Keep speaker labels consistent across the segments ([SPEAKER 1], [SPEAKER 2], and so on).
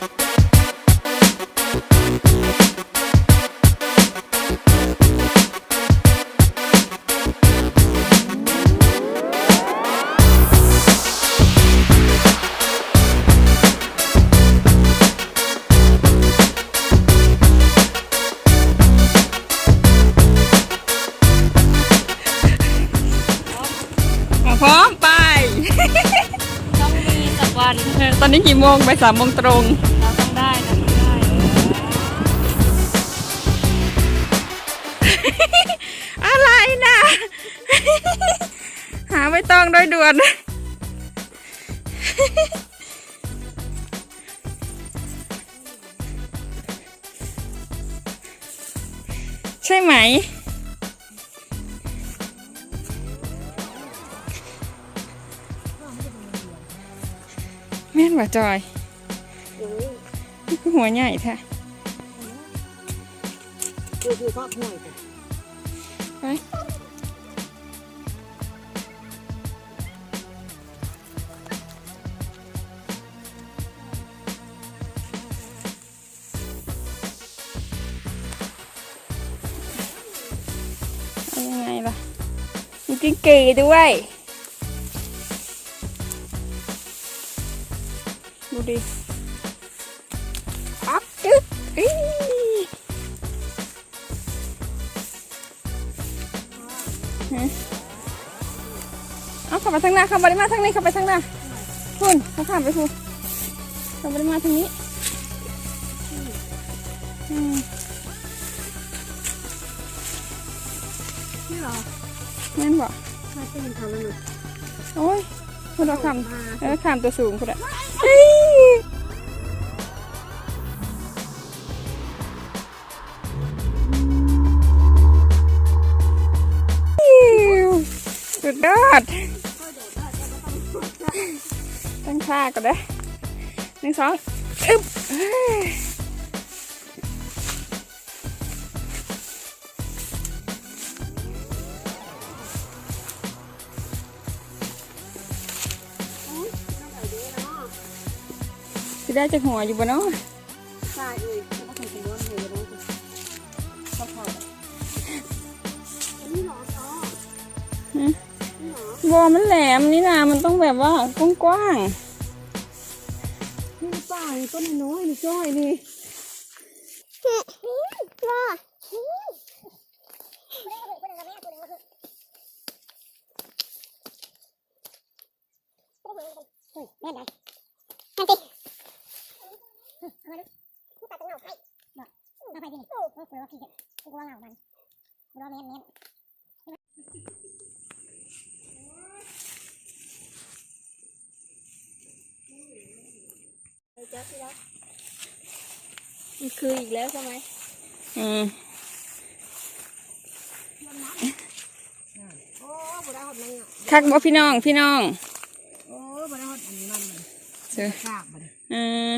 [SPEAKER 1] Thank you. โมงไปสามโมงตรง
[SPEAKER 2] เราต้องได้เราต้องได้
[SPEAKER 1] อะไรนะหาไม่ต้องโดยด่วน ใช่ไหม นว่าจอยนี่คือหัวใหญ่แท้
[SPEAKER 3] คือคือภาพห่วยกัน
[SPEAKER 1] ไปเอายังไงล่ะมีจิ้งกีด้วย ดูดิอัพจึ๊บอีฮะเอาเข้ามาทางหน้าเข้ามาได้มาทางนี้เข้าไปทางหน้าคุณเขาข้ามไปคุณเข้ามาได้มาทางนี้อืม
[SPEAKER 3] นี่เหรอ
[SPEAKER 1] แม่นบอก
[SPEAKER 3] มาเป็นทำแล้วหนู
[SPEAKER 1] โอ้ยคุณเราข้าม
[SPEAKER 3] มา
[SPEAKER 1] เออข้ามตัวสูงคุณอะ สุดยอดตั้งค่าก่อนเด้อหนึ่งสองอึ๊บ สิได้จากหัวอยู่บนเนาะ
[SPEAKER 3] ใช่เอ้ยเขาเคยเป็นว่าเหนื่อยนะเขาพออันนี้เหรออ๋อนี่เหรอ
[SPEAKER 1] วอมันแหลมนี่นะมันต้องแบบว่ากว้าง
[SPEAKER 3] นี่ป้านี่ต้นน้อยนี่จ้อยนี่
[SPEAKER 2] มัน คืออีกแล้วใช่ไหม
[SPEAKER 1] ๆอืม
[SPEAKER 3] โอ้บ่ได้หดมันอะ
[SPEAKER 1] คักบ่พี่น้องพี่น้อง
[SPEAKER 3] โอ้บ่ได้หดอันนี้มันเลย
[SPEAKER 1] เสือ
[SPEAKER 3] คากบ่ได้
[SPEAKER 1] เออ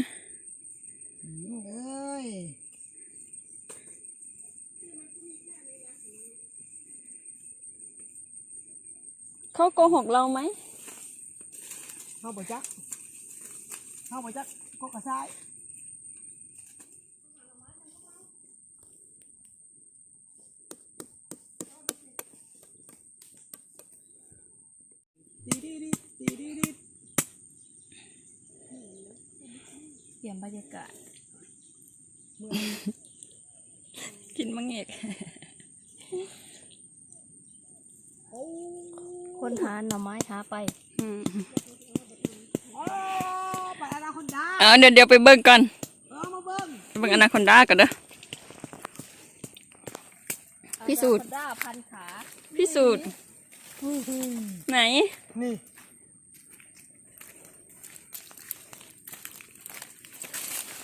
[SPEAKER 1] โกหกเราไหม
[SPEAKER 3] เข้าบ่จักเข้าบ่จักก็กระซ้ายตีดีดีตีดีดี
[SPEAKER 2] เปลี่ยนบรรยากาศ
[SPEAKER 1] กินมังเอก
[SPEAKER 2] คนหาหน่อไม้หาไป
[SPEAKER 1] อืม
[SPEAKER 3] โอ้ไปอนาคอนดา
[SPEAKER 1] เอาเดี๋ยวเดี๋ยวไปเบิ่งก่อน
[SPEAKER 3] เออมาเบิ่ง
[SPEAKER 1] ไปเบิ่งอนาคอนดาก่อนเด้อ พิสูจน์
[SPEAKER 2] ด้าพันขา
[SPEAKER 1] พิสูจน์ไหน
[SPEAKER 3] นี่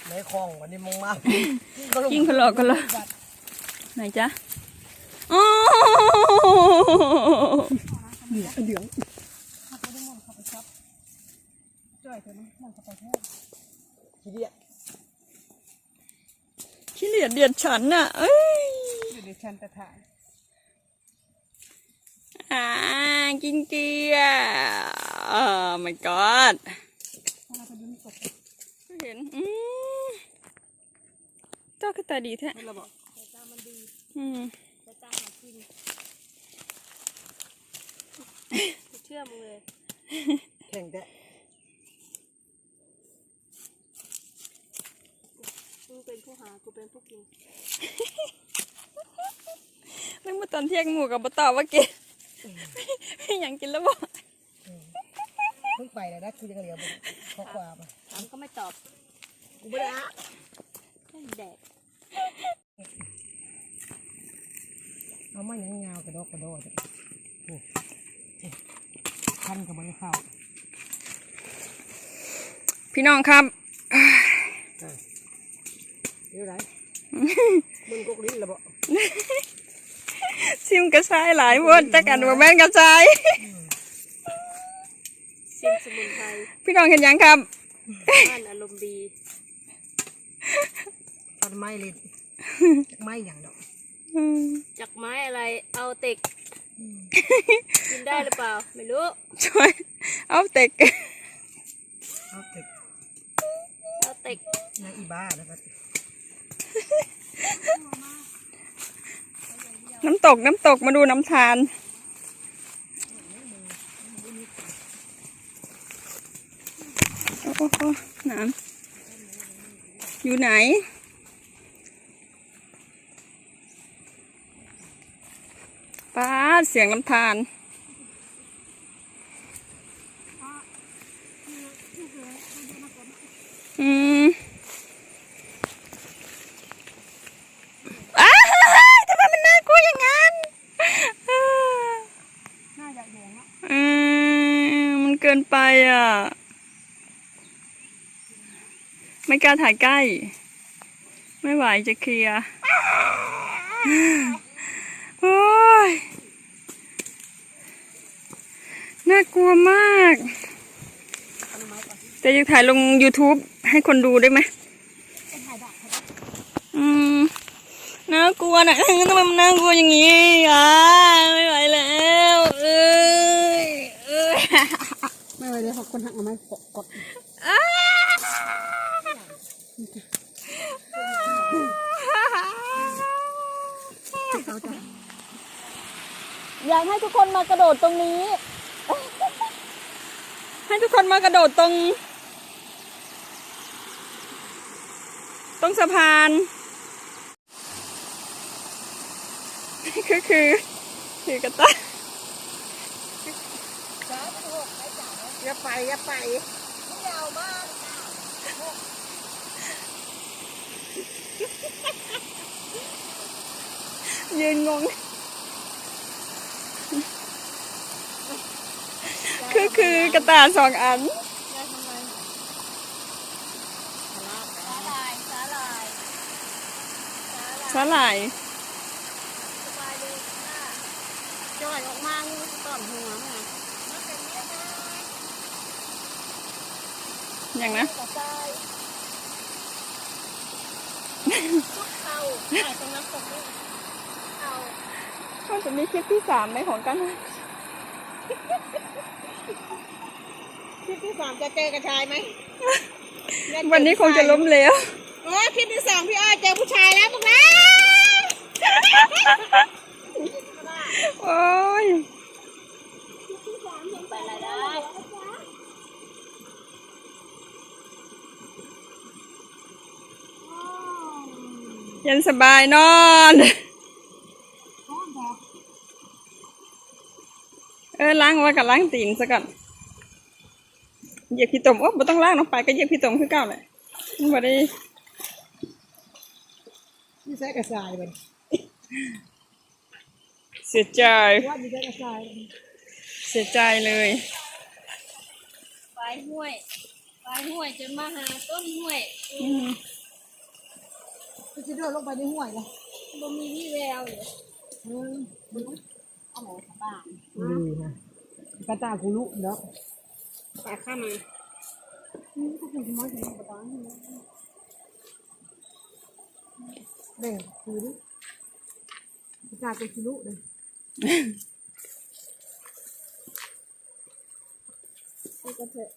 [SPEAKER 3] ในคลองวันนี้มองมา
[SPEAKER 1] กิ้งคนหลอกกันเลยไหนจ๊ะโอ้
[SPEAKER 3] เดี๋ยวเดี๋ยวขับไปได้มองขับไปครับจ่อยเถอะนะมองขับไปแท้ทีเดียว
[SPEAKER 1] ขี้เหลียดเดียดฉันน่ะเอ้ย
[SPEAKER 3] เดี๋ยวฉันจะถ่าย
[SPEAKER 1] อ่ากินเกลียโอ้ my god
[SPEAKER 3] ถ้าเราไปดูนี่กด
[SPEAKER 1] เห็นอืมาคือตาดีแท้
[SPEAKER 3] ให้เราบอก
[SPEAKER 2] สายตามันดี
[SPEAKER 1] อืม
[SPEAKER 2] สายตาหากินกูเชื่อมึงเลย
[SPEAKER 3] แข่งแต่
[SPEAKER 2] มึงเป็นผู้หา กูเป็นผู้กิน
[SPEAKER 1] เรื่องเมื่อตอนเที่ยงหมูกับบตอบว่ากินไม่ยังกินแล้วบอก
[SPEAKER 3] เพิ่งไปเลยนะคือยังเหลือข้อความอะ
[SPEAKER 2] ถามก็ไม่ตอบ
[SPEAKER 3] กูไม่ได้อะ
[SPEAKER 2] ไม่แดก
[SPEAKER 3] เอามายังยาวกระดอกกระโดดอะโอ้โอ้ พันกับมันเข้า
[SPEAKER 1] พี่น้องครับ
[SPEAKER 3] เดี๋ยวไรมึงกกลิ้นแล้วบ่
[SPEAKER 1] ซิมกระชายหลายวนจักกันว่าแม่นกระชาย
[SPEAKER 2] เสียงสมุนไพร
[SPEAKER 1] พี่น้องเห็นยังครับ
[SPEAKER 2] บ้านอารมณ์ดี
[SPEAKER 3] ตัดไม้ลิ้นไม้อย่างดอก
[SPEAKER 1] อืม
[SPEAKER 2] จากไม้อะไรเอาเต็ก กินได้หรือเปล่า ไม่รู้
[SPEAKER 1] ช่วยเอาเต็ก
[SPEAKER 3] เอาติด
[SPEAKER 2] เอาเต็ก
[SPEAKER 3] นางอีบ้านะครับ
[SPEAKER 1] น้ำตกน้ำตกมาดูน้ำทานโอ้โหน้ำอยู่ไหน ป้าเสียงน้ำทานอืมอ้าวทำไมมันน่ากลัวอย่างนั้นอ่า
[SPEAKER 3] น่าจะแดงอะ
[SPEAKER 1] อืมมันเกินไปอะ ไม่กล้าถ่ายใกล้ ไม่ไหวจะเคลียร์ ยน่ากลัวมาก จะอยากถ่ายลง YouTube ให้คนดูได้ไหมอืมน่ากลัวนะทำไมมันน่ากลัวอย่างนี้อะไม่ไหวแล้วเอ้ยเอ้ย
[SPEAKER 3] ไม่ไหวเลยขอบคนหักเอาไม้กดกด
[SPEAKER 1] อยากให้ทุกคนมากระโดดตรงนี้ ให้ทุกคนมากระโดดตรง ตรงสะพานคือคือคือกระตา
[SPEAKER 3] อย่าไปอย่าไป
[SPEAKER 1] ยืนงง คือคือกระต่ายสองอัน
[SPEAKER 2] สาลายสาลาย
[SPEAKER 1] สาหร่าย
[SPEAKER 2] สบายเลยค่ะ
[SPEAKER 3] จ่อยออกมางูตอนหัวมา
[SPEAKER 1] อย่างนะ
[SPEAKER 2] กระจายเอาเอาตรงน้ำตกนี่เอา
[SPEAKER 1] มันจะมีคลิปที่สามไหมของกัน
[SPEAKER 3] คลิปที่สามจะเจอกระชายไหม
[SPEAKER 1] วันนี้คงจะล้มเหลว
[SPEAKER 3] โอ้คลิปที่สองพี่อ้อยเจอผู้ชายแล้วพวกนะ
[SPEAKER 1] โอ้ย
[SPEAKER 2] ไปอะไรได้
[SPEAKER 1] เย็นสบายนอน เออล้างไว่ากับล้างตีนซะก่อนเหยียบพี่ตมโอ้ไม่ต้องล้างน้องไปก็เหยียบพี่ตมคือเก่าแหละมันบ่ได้
[SPEAKER 3] นี่ใช้กระชายมัน
[SPEAKER 1] เสียใจ
[SPEAKER 3] ว่านี่ใช้กระชาย
[SPEAKER 1] เสียใจเลย
[SPEAKER 2] ไปห้วยไปห้วยจนมาหาต้นห้วย
[SPEAKER 1] อืม
[SPEAKER 3] มันจะโดดลงไปในห้วยเลย
[SPEAKER 2] บ่มีวี่แววเลย
[SPEAKER 3] อืม
[SPEAKER 2] เอาหมอบ้าน
[SPEAKER 3] ดีนะ กระตากูลุเนาะ
[SPEAKER 2] ปลาข้ามา
[SPEAKER 3] เด้งคือดิกระตากูลุเลย
[SPEAKER 2] ไปกันเถอะ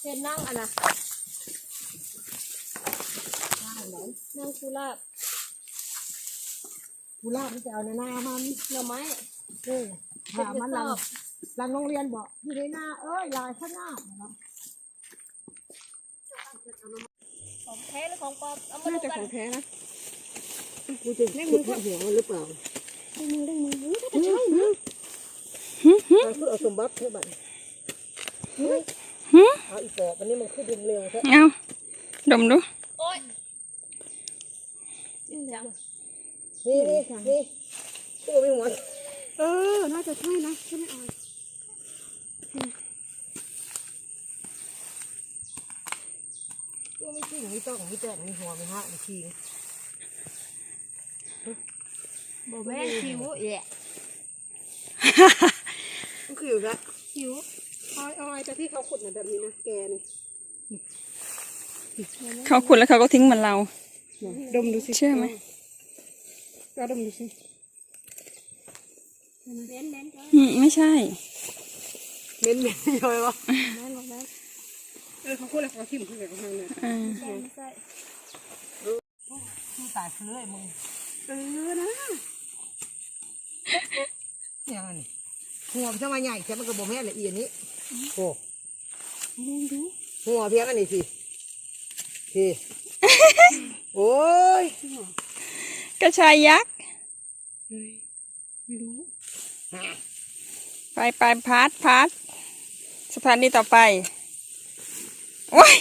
[SPEAKER 2] เชิญนั่งอะนะ
[SPEAKER 3] ไหน
[SPEAKER 2] นางกุหลาบ
[SPEAKER 3] กูลาบมันจะเอาในหน้ามัน
[SPEAKER 2] หน่อไม้
[SPEAKER 3] เออถามมันหลังหลังโรงเรียนบอกอยู่ในหน้าเอ้ยลายข้างหน้าเนาะ
[SPEAKER 2] ของแท้หรือของปลอมเอามา
[SPEAKER 1] น่า
[SPEAKER 2] ดู
[SPEAKER 1] จะ
[SPEAKER 2] กั
[SPEAKER 1] ข
[SPEAKER 2] น
[SPEAKER 1] องแท้นะ
[SPEAKER 3] กูจะขุดหัวมันหรือเปล่า
[SPEAKER 1] ได้มือได้มืออุ๊ย
[SPEAKER 3] ใช่นะเอาคือเอาสมบัติเท่าไหร่เอาอีกแบบวันนี้มันขึ้นเร็วๆใช่
[SPEAKER 1] เอาดมดู
[SPEAKER 2] โอ๊ยจัง
[SPEAKER 3] นี่นี่นี่ตัวไม่หัว
[SPEAKER 1] เออ น่าจะใช่นะใช่ไหมออย
[SPEAKER 3] ตัวไม่จริงไม่ต้องไม่แต่งไม่หัวไม่ห้าไม่ชิง
[SPEAKER 2] บ่แม่คิวแย่
[SPEAKER 3] ก็คืออยู่ละ
[SPEAKER 1] หิวออยออยแต่ที่เขาขุดมาแบบนี้นะแกนี่เขาขุดแล้วเขาก็ทิ้งเหมือนเราดมดูสิเชื่อไหม ก็ดมดูสิ
[SPEAKER 2] เน้นเน้นจ้ะ
[SPEAKER 1] อืมไม่ใช่
[SPEAKER 3] เม้นเม้นย่อยวะ
[SPEAKER 2] แม่นบ่แม่น
[SPEAKER 1] เออเขาขุดแล้วเขาทิ้งเพื่อนกับทางเนี่ยอ่า
[SPEAKER 2] ใช่ไม่ใช่
[SPEAKER 3] กูตายเลยมึง
[SPEAKER 1] เออนะ
[SPEAKER 3] ยังไงหัวมันจะมาใหญ่แค่มันกระบอกแม่ละเอียดนี้โอ้
[SPEAKER 1] ลองดู
[SPEAKER 3] หัวเพียงอันนี้สิสิโอ้ย
[SPEAKER 1] กระชายยักษ์ไม่รู้ ไปไปพาร์ทพาร์ทสถานีต่อไป โอ้ย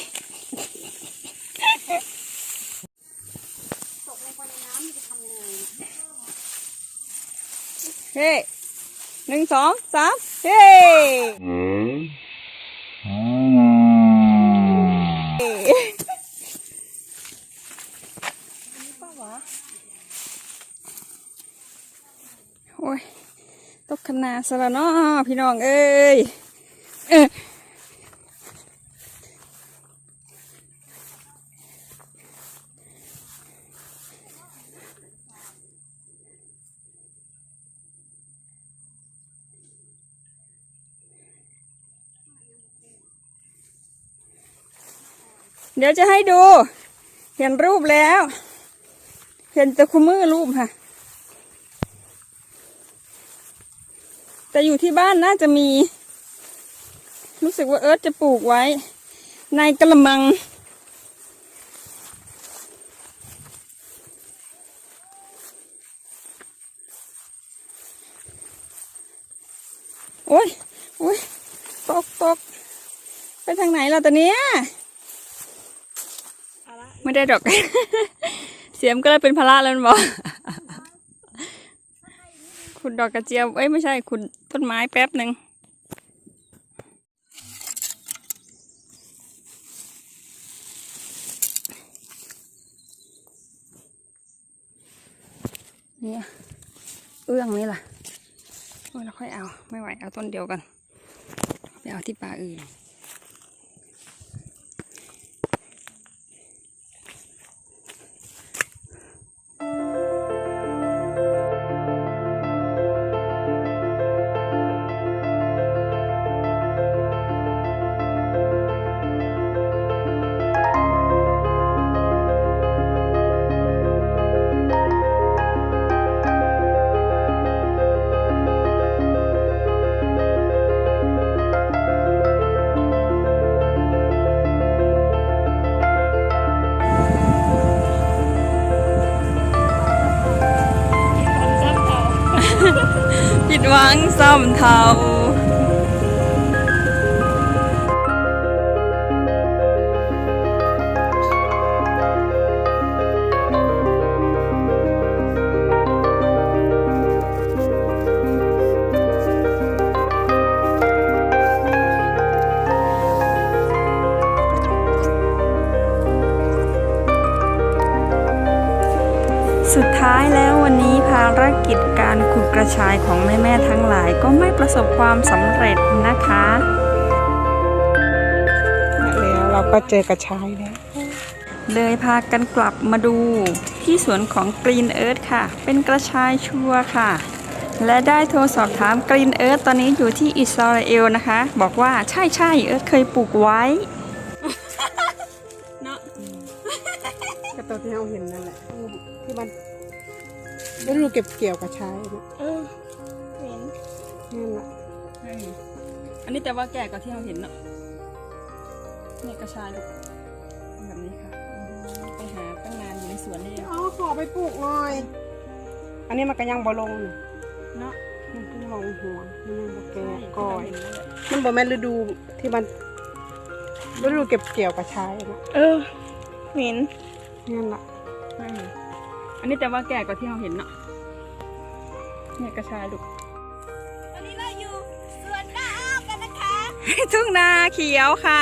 [SPEAKER 2] ตกลงไปในน้ำจะทำยังไง
[SPEAKER 1] เฮ้หนึ่งสองสามเฮ้โอ้ยตกขนาด สละเนาะพี่น้องเอ้ยเดี๋ยวจะให้ดู เห็นรูปแล้ว เห็นต่คุมือรูปค่ะ แต่อยู่ที่บ้านน่าจะมี รู้สึกว่าเอิร์ธจะปลูกไว้ ในกระมัง โอ้ยโอ้ยตกตกไปทางไหนล่ะตอนเนี้ยไม่ได้ดอก เสียมก็เลยเป็นภาระแล้วมันบอก ขุดดอกกระเจียว เอ้ยไม่ใช่ขุดต้นไม้แป๊บหนึ่งเนี่ยเอื้องนี่ล่ะโอ้ยเราค่อยเอาไม่ไหวเอาต้นเดียวกันไปเอาที่ป่าอื่น หวังซ้ำเท่า สุดท้ายแล้ววันนี้ภารกิจการขุดกระชายของแม่ๆทั้งหลายก็ไม่ประสบความสำเร็จนะคะ
[SPEAKER 3] แล้วเราก็เจอกระชายแล้ว
[SPEAKER 1] เลยพากันกลับมาดูที่สวนของ Green Earth ค่ะ เป็นกระชายชัวร์ค่ะ และได้โทรสอบถาม Green Earth ตอนนี้อยู่ที่อิสราเอลนะคะ บอกว่าใช่ใช่เอิร์ธเคยปลูกไว้
[SPEAKER 4] ก็ตอนที่เราเห็นนั่นแหละที่มันฤดูเก็บเกี่ยวกับชายนะ
[SPEAKER 2] เออเหม็น
[SPEAKER 4] นั่นแหละ
[SPEAKER 1] อันนี้แต่ว่าแก่กว่าที่เราเห็นเนาะเนี่ยกระชายลูกแบบนี้ค่ะ ไปหาตั้งนานอยู่ในสวนนี่เอง
[SPEAKER 4] อ๋อขอไปปลูกหน่อย อันนี้มันก็ยังบ่ลงนี่
[SPEAKER 1] เนาะ
[SPEAKER 4] มันเพิ่งลงหัวมันยังบ่แก่
[SPEAKER 1] ใช่
[SPEAKER 4] ก่อย
[SPEAKER 1] ที่เราเห็นนั่นแหละ
[SPEAKER 4] มันบ่แม่นฤดูที่มันฤดูเก็บเกี่ยวกับชายนะ
[SPEAKER 2] เออเหม็น
[SPEAKER 4] นั่นแหละ
[SPEAKER 1] ใช่อันนี้แต่ว่าแก่กว่าที่เราเห็นเนาะเนี่ยกระชายลูก
[SPEAKER 2] วันนี้เราอยู่สวนหน้าอ้อมกันนะคะ
[SPEAKER 1] ทุ่งนาเขียวค่ะ